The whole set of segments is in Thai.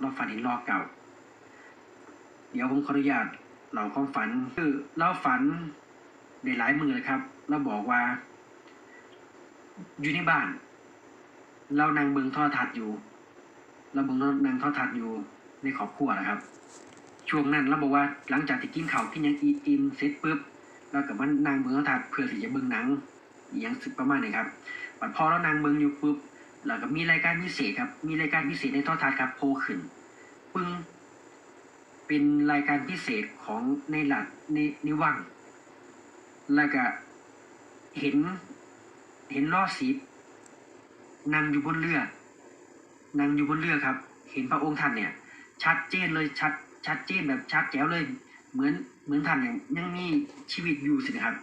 เราฝันเห็นรอเก่า เดี๋ยวผมขออนุญาตเล่าความฝัน คือเราฝันได้หลายมือเลยครับเราบอกว่า อยู่ในบ้าน เรานั่งเบิงโทอทัศน์อยู่ เราเบิงนั่งโทอทัศน์อยู่ในครอบครัวนะครับ ช่วงนั้นเราบอกว่าหลังจากที่กินข้าวกินยังอีอิ่มเสร็จปุ๊บเราก็มานั่งเบิงโทรทัศน์เพื่อที่จะเบิงหนังอหยังสึกประมาณนี้ครับบัดพอเรานั่งเบิงอยู่ปุ๊บ เราก็มีรายการพิเศษครับ มีรายการพิเศษในโทรทัศน์ครับโผล่ขึ้นปึ้งเป็นรายการพิเศษของในหลัดในในวังแล้วก็เห็น เห็นล่อสีนั่งอยู่บนเรือนั่งอยู่บนเรือครับ เห็นพระองค์ท่านเนี่ย ชัดเจนเลยชัด ชัดเจนแบบชัดแจ๋วเลย เหมือนเหมือนท่านเนี่ยยังมีชีวิตอยู่สินะครับ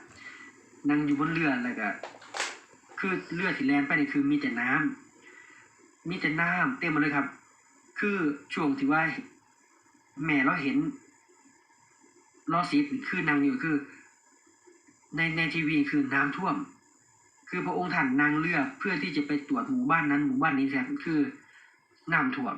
นั่งอยู่บนเรือแล้วก็คือเรือที่แล่นไปนี่คือมีแต่น้ำ มีแต่น้ำเต็มหมดเลยครับ คือช่วงที่ว่า แม่เราเห็นลอสีคือนางอยู่คือ ในในทีวีคือน้ำท่วม คือพระองค์ท่านนางเรือเพื่อที่จะไปตรวจหมู่บ้านนั้นหมู่บ้านนี้แทนคือน้ำท่วม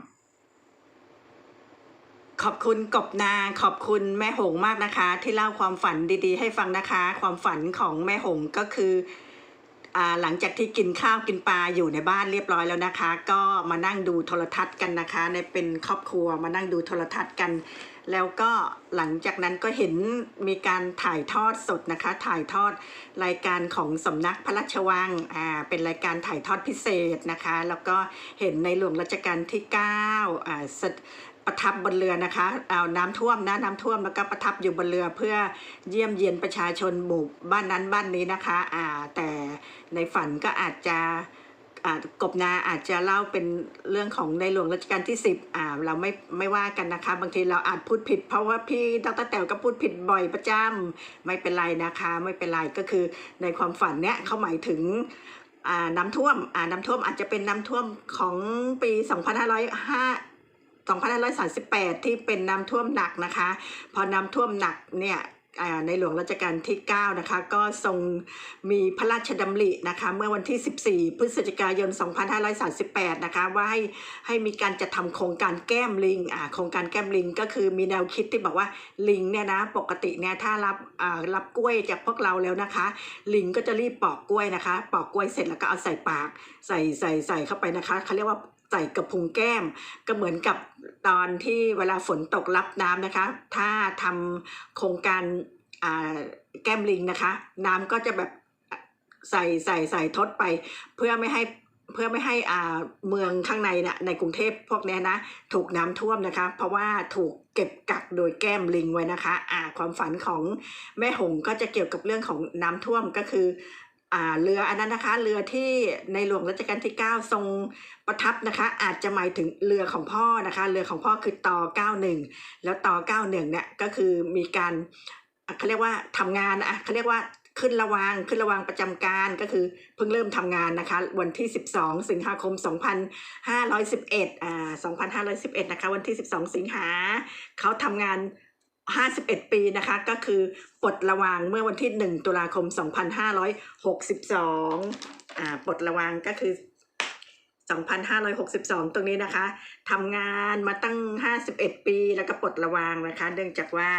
ขอบคุณกบนาขอบคุณแม่หงมากนะคะ ที่เล่าความฝันดีๆ ให้ฟังนะคะ ความฝันของแม่หงก็คือ หลังจากที่กินข้าวกินปลาอยู่ในบ้านเรียบร้อยแล้วนะคะ ก็มานั่งดูโทรทัศน์กันนะคะในเป็นครอบครัวมานั่งดูโทรทัศน์กัน แล้วก็หลังจากนั้นก็เห็นมีการถ่ายทอดสดนะคะ ถ่ายทอดรายการของสำนักพระราชวังอ่าเป็นรายการถ่ายทอดพิเศษนะคะ แล้วก็เห็นในหลวงรัชกาลที่9อ่าสถ ประทับบนเรือนะคะเอาน้ำท่วมนะน้ำท่วมแล้วก็ประทับอยู่บนเรือเพื่อเยี่ยมเยียนประชาชนหมู่บ้านนั้นบ้านนี้นะคะอ่าแต่ในฝันก็อาจจะอ่ากบนาอาจจะเล่าเป็นเรื่องของในหลวงรัชกาลที่ 10อ่าเราไม่ไม่ว่ากันนะคะ บางทีเราอาจพูดผิด เพราะว่าพี่ดรแต๋วก็พูดผิดบ่อยประจำไม่เป็นไรนะคะ ไม่เป็นไรก็คือในความฝันเนี้ยเขาหมายถึงอ่าน้ำท่วมอ่าน้ำท่วมอาจจะเป็นน้ำท่วมของปี 2505 2538 ที่เป็นน้ำท่วมหนักนะคะ พอน้ำท่วมหนักเนี่ยในหลวงรัชกาลที่ 9 นะคะ ก็ทรงมีพระราชดำรินะคะ เมื่อวันที่ 14 พฤศจิกายน 2538 นะคะ ว่าให้ให้มีการจัดทำโครงการแก้มลิงอ่าโครงการแก้มลิงก็คือมีแนวคิดที่บอกว่าลิงเนี่ยนะปกติเนี่ยถ้ารับอ่ารับกล้วยจากพวกเราแล้วนะคะ ลิงก็จะรีบปอกกล้วยนะคะ ปอกกล้วยเสร็จแล้วก็เอาใส่ปาก ใส่ใส่ใส่เข้าไปนะคะเขาเรียกว่า ใส่กระพุ้งแก้ม ก็เหมือนกับตอนที่เวลาฝนตกรับน้ำนะคะ ถ้าทำโครงการอ่าแก้มลิงนะคะ น้ำก็จะแบบใส่ใส่ใส่ทดไป เพื่อไม่ให้เพื่อไม่ให้อ่าเมืองข้างในนะในกรุงเทพพวกเนี้ยนะ ถูกน้ำท่วมนะคะ เพราะว่าถูกเก็บกักโดยแก้มลิงไว้นะคะ อ่าความฝันของแม่หงก็จะเกี่ยวกับเรื่องของน้ำท่วมก็คือ เรืออันนั้นนะคะเรือที่ในหลวงรัชกาลที่ 9 ทรงประทับนะคะ อาจจะหมายถึงเรือของพ่อนะคะ เรือของพ่อคือต่อ91 แล้วต่อ91เนี่ยก็คือมีการเขาเรียกว่าทำงานอะเขาเรียกว่าขึ้นระวางขึ้นระวางประจำการก็คือเพิ่งเริ่มทำงานนะคะ วันที่ 12 สิงหาคม 2511อ่า2511 นะคะ วันที่ 12 สิงหาเขาทำงาน 51 ปีนะคะ ก็คือปลดระวางเมื่อวันที่ 1 ตุลาคม 2562อ่าปลดระวางก็คือ 2562 ตรงนี้นะคะทำงานมาตั้ง 51 ปีแล้วก็ปลดระวางนะคะ เนื่องจากว่า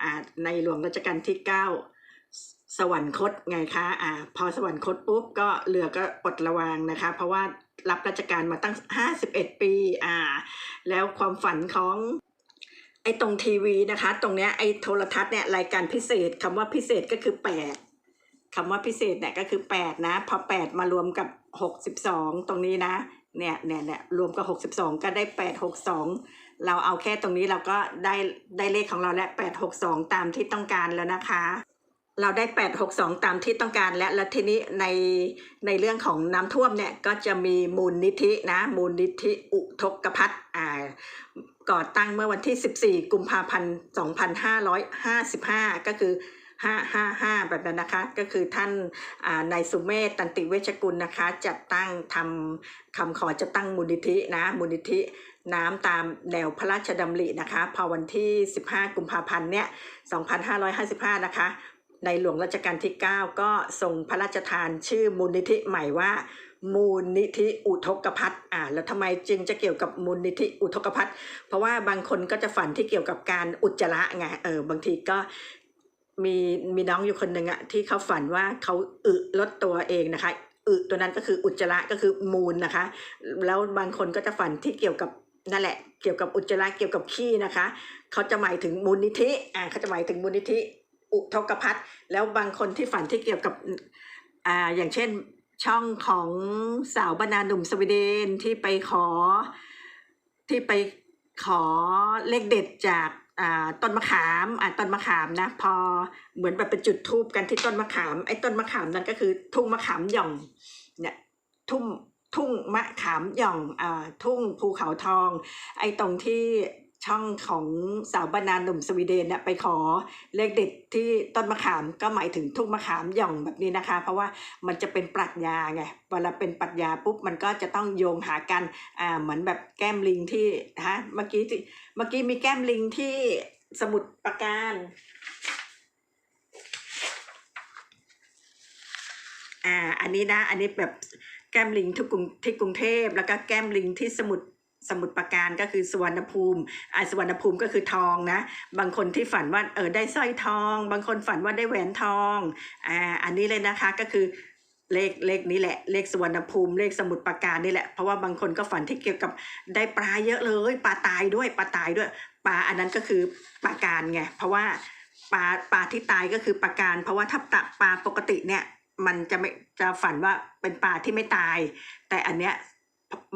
อ่าในหลวงรัชกาลที่ 9 สวรรคตไงคะอ่าพอสวรรคตปุ๊บก็เรือก็ปลดระวางนะคะ เพราะว่ารับราชการมาตั้ง 51 ปีอ่าแล้วความฝันของ อ้ตรงทีวีนะคะ ตรงเนี้ยไอ้โทรทัศน์เนี่ยรายการพิเศษคำว่าพิเศษก็คือแปดคำว่าพิเศษเนี่ยก็คือแปดนะ พอแปดมารวมกับหกสิบสองตรงนี้นะเนี่ยเนี่ยเนี่ยรวมกับหกสิบสองก็ได้แปดหกสองเราเอาแค่ตรงนี้เราก็ได้ได้เลขของเราและแปดหกสองตามที่ต้องการแล้วนะคะ เราได้862ตามที่ต้องการและแล้วทีนี้ในในเรื่องของน้ำท่วมเนี่ยก็จะมีมูลนิธินะ มูลนิธิอุทกพัฒน์อ่า ก่อตั้งเมื่อวันที่ 14 กุมภาพันธ์ 2555 ก็คือ 555 แบบนั้นนะคะ ก็คือท่านนายสุเมธตันติเวชกุลนะคะ จัดตั้งทำคำขอจะตั้งมูลนิธินะมูลนิธิน้ำตามแนวพระราชดำรินะคะ พอวันที่ 15 กุมภาพันธ์เนี่ย 2555 นะคะ ในหลวงรัชกาลที่ 9 ก็ทรงพระราชทานชื่อมูลนิธิใหม่ว่า มูลนิธิอุทกภัทอ่าแล้วทำไมจึงจะเกี่ยวกับมูลนิธิอุทกภัทเพราะว่าบางคนก็จะฝันที่เกี่ยวกับการอุจจาระไงเออบางทีก็มีมีน้องอยู่คนหนึ่งอะที่เขาฝันว่าเขาอึลดตัวเองนะคะอึตัวนั้นก็คืออุจจาระก็คือมูลนะคะ แล้วบางคนก็จะฝันที่เกี่ยวกับนั่นแหละเกี่ยวกับอุจจาระเกี่ยวกับขี้นะคะ เขาจะหมายถึงมูลนิธิอ่าเขาจะหมายถึงมูลนิธิ อุทกภัทแล้วบางคนที่ฝันที่เกี่ยวกับอ่าอย่างเช่นช่องของสาวบรรณาหนุ่มสวีเดนที่ไปขอที่ไปขอเลขเด็ดจากอ่าต้นมะขามอ่าต้นมะขามนะพอเหมือนแบบไปจุดทูบกันที่ต้นมะขามไอ้ต้นมะขามนั้นก็คือทุ่งมะขามหย่องเนี่ยทุ่งทุ่งมะขามหย่องอ่าทุ่งภูเขาทอง ไอ้ตรงที่ ช่องของสาวบรรณาหนุ่มสวีเดนเนี่ยไปขอเลขเด็ดที่ต้นมะขามก็หมายถึงทุ่งมะขามหย่องแบบนี้นะคะ เพราะว่ามันจะเป็นปรัชญาไงเวลาเป็นปรัชญาปุ๊บมันก็จะต้องโยงหากันอ่าเหมือนแบบแก้มลิงที่ฮะเมื่อกี้เมื่อกี้มีแก้มลิงที่สมุดปราการอ่าอันนี้นะอันนี้แบบแก้มลิงที่กรุงที่กรุงเทพแล้วก็แก้มลิงที่สมุทร สมุทรปราการก็คือสุวรรณภูมิอ่าสุวรรณภูมิก็คือทองนะ บางคนที่ฝันว่าเออได้สร้อยทอง บางคนฝันว่าได้แหวนทองอ่าอันนี้เลยนะคะก็คือเลขเลขนี้แหละ เลขสุวรรณภูมิ เลขสมุทรปราการนี่แหละ เพราะว่าบางคนก็ฝันที่เกี่ยวกับได้ปลาเยอะเลยปลาตายด้วยปลาตายด้วยปลาอันนั้นก็คือปลาการไงเพราะว่าปลาปลาที่ตายก็คือปลาการ เพราะว่าถ้าตักปลาปกติเนี่ยมันจะไม่จะฝันว่าเป็นปลาที่ไม่ตาย แต่อันเนี้ย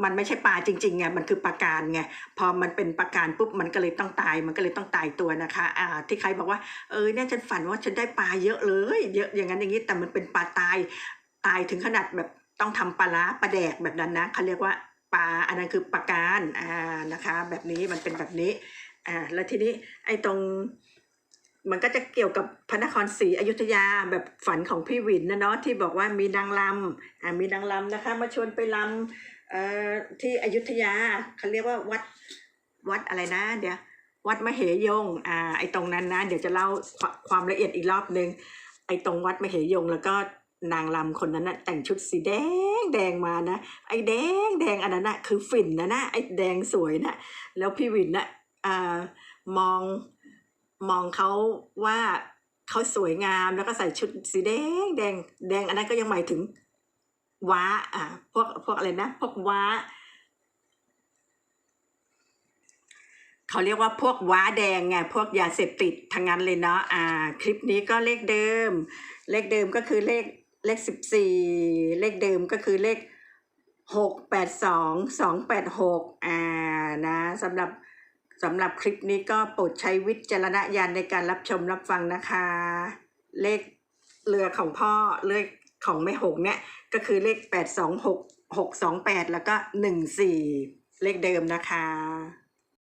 มันไม่ใช่ปลาจริงๆไงมันคือปลาการไงพอมันเป็นปลาการปุ๊บมันก็เลยต้องตายมันก็เลยต้องตายตัวนะคะอ่าที่ใครบอกว่าเออเนี่ยฉันฝันว่าฉันได้ปลาเยอะเลย เยอะอย่างนั้นอย่างนี้แต่มันเป็นปลาตายตายถึงขนาดแบบต้องทำปลาร้าปลาแดกแบบนั้นนะเขาเรียกว่าปลาอันนั้นคือปลาการอ่านะคะ แบบนี้มันเป็นแบบนี้อ่าแล้วทีนี้ไอ้ตรงมันก็จะเกี่ยวกับพระนครศรีอยุธยาแบบฝันของพี่วินนะเนาะที่บอกว่ามีนางลำอ่ามีนางลำนะคะ มาชวนไปลำ เอ่อที่อยุธยาเขาเรียกว่าวัดวัดอะไรนะ เดี๋ยววัดมเหยงอ่าไอ้ตรงนั้นนะ เดี๋ยวจะเล่าควความละเอียดอีกรอบนึง ไอ้ตรงวัดมเหยงแล้วก็นางลำคนนั้นนะแต่งชุดสีแดงแดงมานะ ไอ้แดงแดงอันนั้นนะคือฝิ่นนะนะไอ้แดงสวยนะแล้วพี่วินนะอ่ามองมองเขาว่าเขาสวยงามแล้วก็ใส่ชุดสีแดงแดงแดงอันนั้นก็ยังหมายถึง ว้าอ่าพวกพวกอะไรนะ พวกว้า เขาเรียกว่าพวกว้าแดงไงพวกยาเสพติดทางนั้นเลยเนาะอ่า คลิปนี้ก็เลขเดิม เลขเดิมก็คือเลขเลขสิบสี่เลขเดิมก็คือเลขหกแปดสองสองแปดหกอ่านะสำหรับสำหรับคลิปนี้ก็โปรดใช้วิจารณญาณในการรับชมรับฟังนะคะ เลขเรือของพ่อเลข ของแม่หกเนี่ยก็คือเลขแปดสองหกหกสองแปดแล้วก็หนึ่งสี่เลขเดิมนะคะ